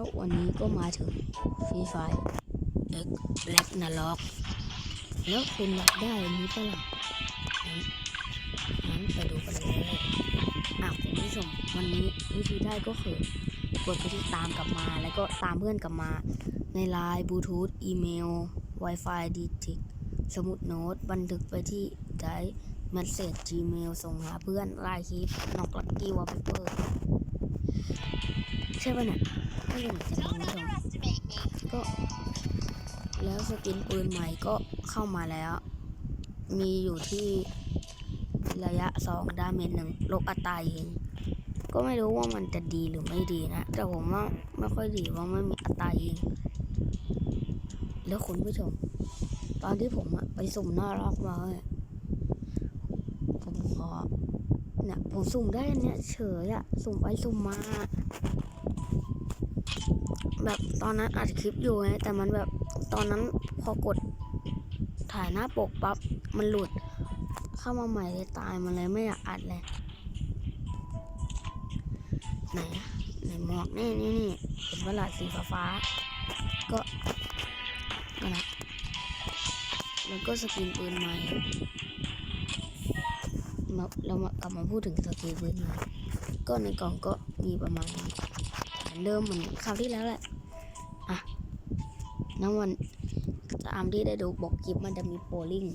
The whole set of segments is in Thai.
แล้ววันนี้ก็มาถึงฟรีไฟเอ็กแล็กนาล็อก แล้วคุณอยากได้อันนี้ปะล่ะนั้นไปดูกันเลยอะคุณผู้ชมวันนี้วิธีได้ก็คือกดไปที่ตามกลับมา แล้วก็ตามเพื่อนกลับมา ในไลน์บลูทูธอีเมล Wi-Fi d t ิกสมุดโน้ต บันทึกไปที่ไดเมสเซจ Gmail ส่งหาเพื่อนไลน์คลิปนอกลักกี้วอลเปเปอร์ ใช่ป่ะเนี่ยไม่ใช่เหมือนกันนะคุณผู้ชมก็ แล้วสกินปืนใหม่ก็เข้ามาแล้ว มีอยู่ที่ระยะสองดาเมจหนึ่งลบอัตรายิงก็ไม่รู้ว่ามันจะดีหรือไม่ดีนะ แต่ผมว่าไม่ค่อยดีเพราะไม่มีอัตรายิงแล้วคุณผู้ชม ตอนที่ผมอะไปสุ่มหน้าล็อกมาเนี่ยผมขอเนี่ยผมสุ่มได้เนี่ยเฉยอะสุ่มไปสุ่มมา แบบตอนนั้นอัดคลิปอยู่ไงแต่มันแบบตอนนั้นพอกดถ่ายหน้าปกปั๊บมันหลุด เข้ามาใหม่เลยตายมันเลยไม่อยากอัดเลย ไหนอะไหนหมวกนี่นี่นี่เห็นว่าหลาดสีฟ้าฟ้าก็นั่นะแล้วก็สกินปืนใหม่มาเรามากลับมาพูดถึงสกินปืนใหม่ก็ในกล่องก็มีประมาณนี้ เดิมเหมือนคราวที่แล้วแหละ อะน้ำวันตามที่ได้ดูบอกคลิปมันจะมีโบลิ่ง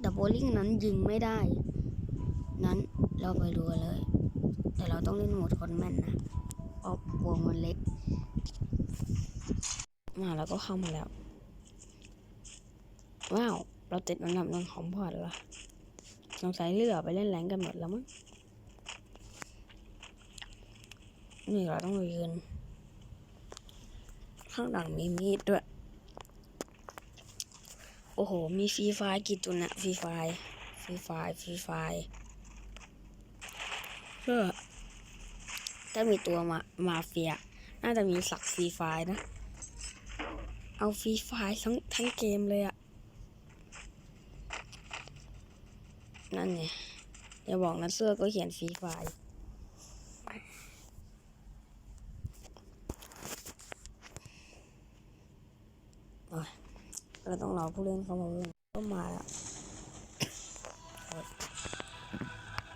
แต่โบลิ่งนั้นยิงไม่ได้ นั้นเราไปดูเลย แต่เราต้องเล่นโหมดคนแม่นนะเพราะวงมันเล็ก มาแล้วก็เข้ามาแล้ว ว้าว เราติดอันดับหนึ่งของพอร์ตละสงสัยเลือไปเล่นแรงกันหมดแล้วมั้งนี่เราต้องไปยืน ข้างหลังมีมีดด้วย โอ้โห มีฟรีไฟกี่ตัวนะฟรีไฟฟรีไฟฟรีไฟเพื่อถ้ามีตัวมามาเฟีย น่าจะมีสักฟรีไฟนะ เอาฟรีไฟทั้งทั้งเกมเลยอะนั่นไงอย่าบอกนะเสื้อก็เขียนฟรีไฟ เราต้องรอผู้เล่นเข้ามาเพิ่มก็มาแล้ว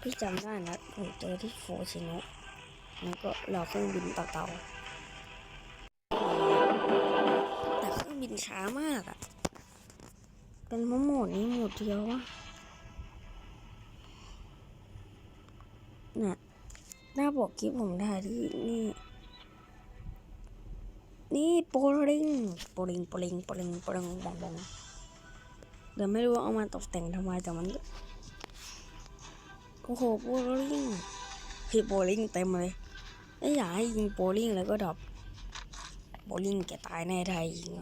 พี่จำได้นะผมเจอที่โฟชิโนะแล้วก็รอเครื่องบินต่อเตาแต่เครื่องบินช้ามากอะเป็นโหมดนี้โหมดเดียววะน่ะหน้าบอกคลิปผมถ่ายที่นี่ นี่โปลิงโปลิงโปลิงโปลิงโปลิงบองบองเดี๋ยวไม่รู้ว่าเอามาตกแต่งทำไมแต่มันโอ้โหโปลิงพี่โปลิงเต็มเลยไอ้ยอยากให้ยิงโปลิงแล้วก็ดรอปโปลิงแกตายแน่ไทยยิง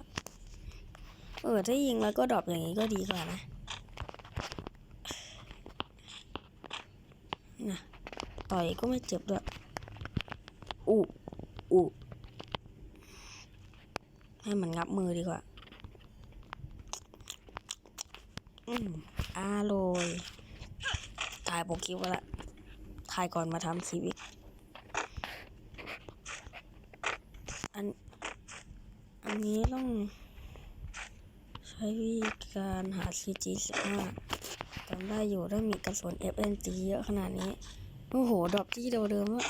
เออถ้ายิงแล้วก็ดรอปอย่างนี้ก็ดีกว่านะนะต่อยก็ไม่เจ็บด้วยอู้อู้ ให้มันงับมือดีกว่า อืมอร่อยถ่ายโปรคลิปไว้ละถ่ายก่อนมาทำคลิปอีก อัน อันนี้ต้อง ใช้วิธีการหา CG 15จำได้อยู่ถ้ามีกระสุน FNG เยอะขนาดนี้ โอ้โห ดรอปที่เดิมๆว่า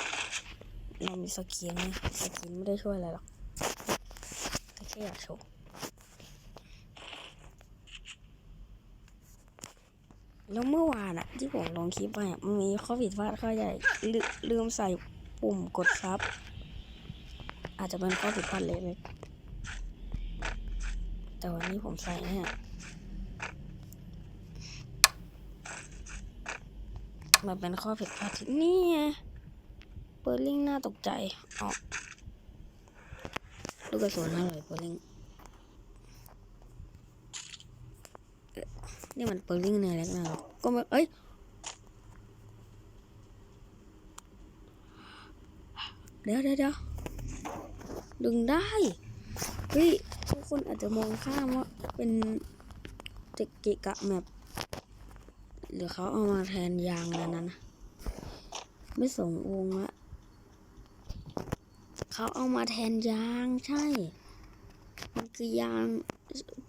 เรามีสกินไหมสกินไม่ได้ช่วยอะไรหรอก แค่อยากโชว์แล้วเมื่อวานอะที่ผมลงคลิปไปมันมีข้อผิดพลาดข้อใหญ่ลืลืมใส่ปุ่มกดซับ อาจจะเป็นข้อผิดพลาดเล็กๆแต่วันนี้ผมใส่แน่มันเป็นข้อผิดพลาดที่นี่ไงเปิดลิงก์น่าตกใจออก ลูกกระสุนอร่อยเปอร์ลิงนี่มันเปอร์ลิงในเล็กนะก็ไม่เอ้ยเดี๋ยวเดี๋ยวเดี๋ยวดึงได้เฮ้ยทุกคนอาจจะมองข้ามว่าเป็นเทคกิกะแมปหรือเขาเอามาแทนยางอะไรนั้นนะไม่ส่งวงละ เขาเอามาแทนยางใช่ มันคือยาง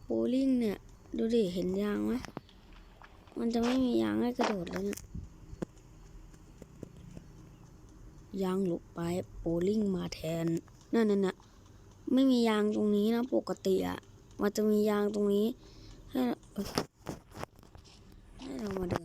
โบลิ่งเนี่ย ดูดิ เห็นยางไหมมันจะไม่มียางให้กระโดดแล้วเนี่ยยางหลุดไปโบลิ่งมาแทน นั่นนั่นนะไม่มียางตรงนี้นะ ปกติอะมันจะมียางตรงนี้ให้เอ้ยให้เรามาดิ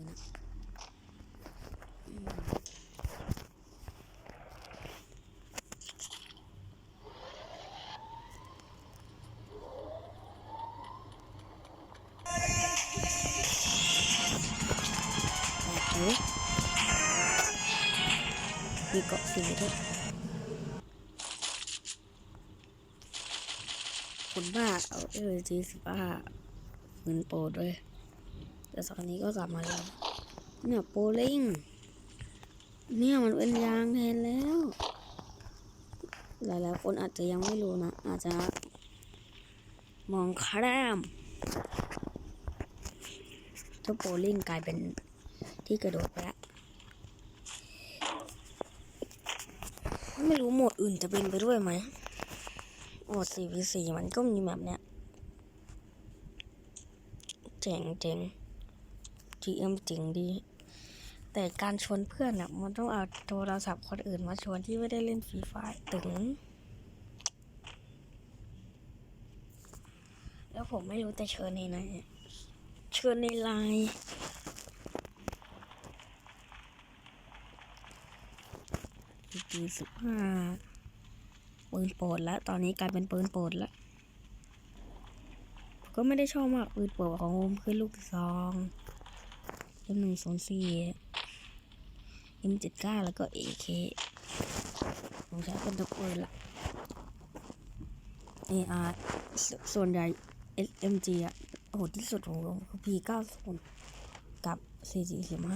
มีเกาะสีด้วยคนบ้าเอาเอลจีสิบ้าเงินโปรดด้วยแต่สักนี้ก็กลับมาแล้วเนี่ยโปลิงเนี่ยมันเป็นยางแทนแล้ว หลายๆคนอาจจะยังไม่รู้นะ อาจจะมองข้ามเจ้าโปลิงกลายเป็น ที่กระโดดไปแล้วไม่รู้โหมดอื่นจะเป็นไปด้วยไหมโหมด 4v4 มันก็มีแบบเนี้ยเจ๋งเจ๋ง GM จริงดี แต่การชวนเพื่อนอะมันต้องเอาโทรศัพท์คนอื่นมาชวนที่ไม่ได้เล่นฟรีไฟตึง แล้วผมไม่รู้จะเชิญในไหน เชิญในไลน์ ปีสิบห้าปืนโปรดแล้ว ตอนนี้กลายเป็นปืนโปรดแล้ว ก็ไม่ได้ชอบมากปืนโปรดของผมคือลูกซองเอ็มหนึ่งศูนย์สี่เอ็มเจ็ดเก้าแล้วก็เอเคผมใช้เป็นทุกปืนละเออาร์ส่วนใหญ่ SMG อะโหดที่สุดของผมคือ P90 กับ C45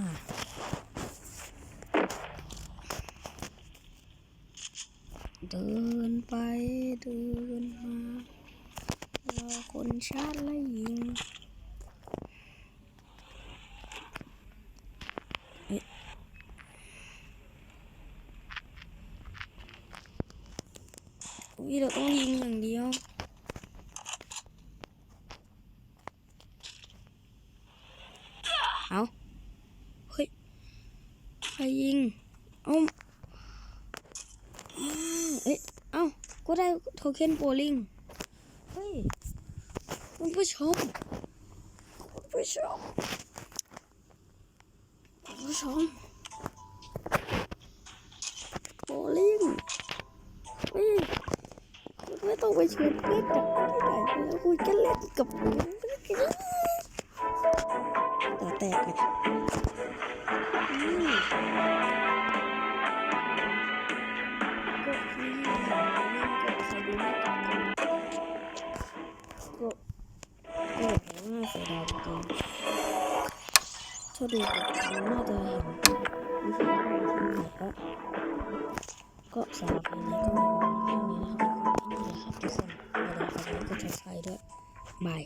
เดินไปเดินมารอคนชาร์จไล่ยิงอุ๊ยเราต้องยิงอย่างเดียวเอาเฮ้ยใครยิง เอาอืมเอ๊ะ เอา ก็ได้โทเค็นโบลิงเฮ้ยคุณผู้ชมคุณผู้ชมคุณผู้ชมโบลิงเฮ้ยไม่ต้องไปชวนเพื่อนกับที่ไหนแล้วคุยกันเล่นกับผมต่อแตกเลย น่าเดายจริงๆถ้าดูแบบนี้น่าจะเห็นวิธีการที่ไหนก็ก็สำหรับวันนี้ก็มาบอกเรื่องนี้นะครับทุกคนนี่แหละครับทุกคนเดี๋ยวฝากกด subscribe ด้วยบาย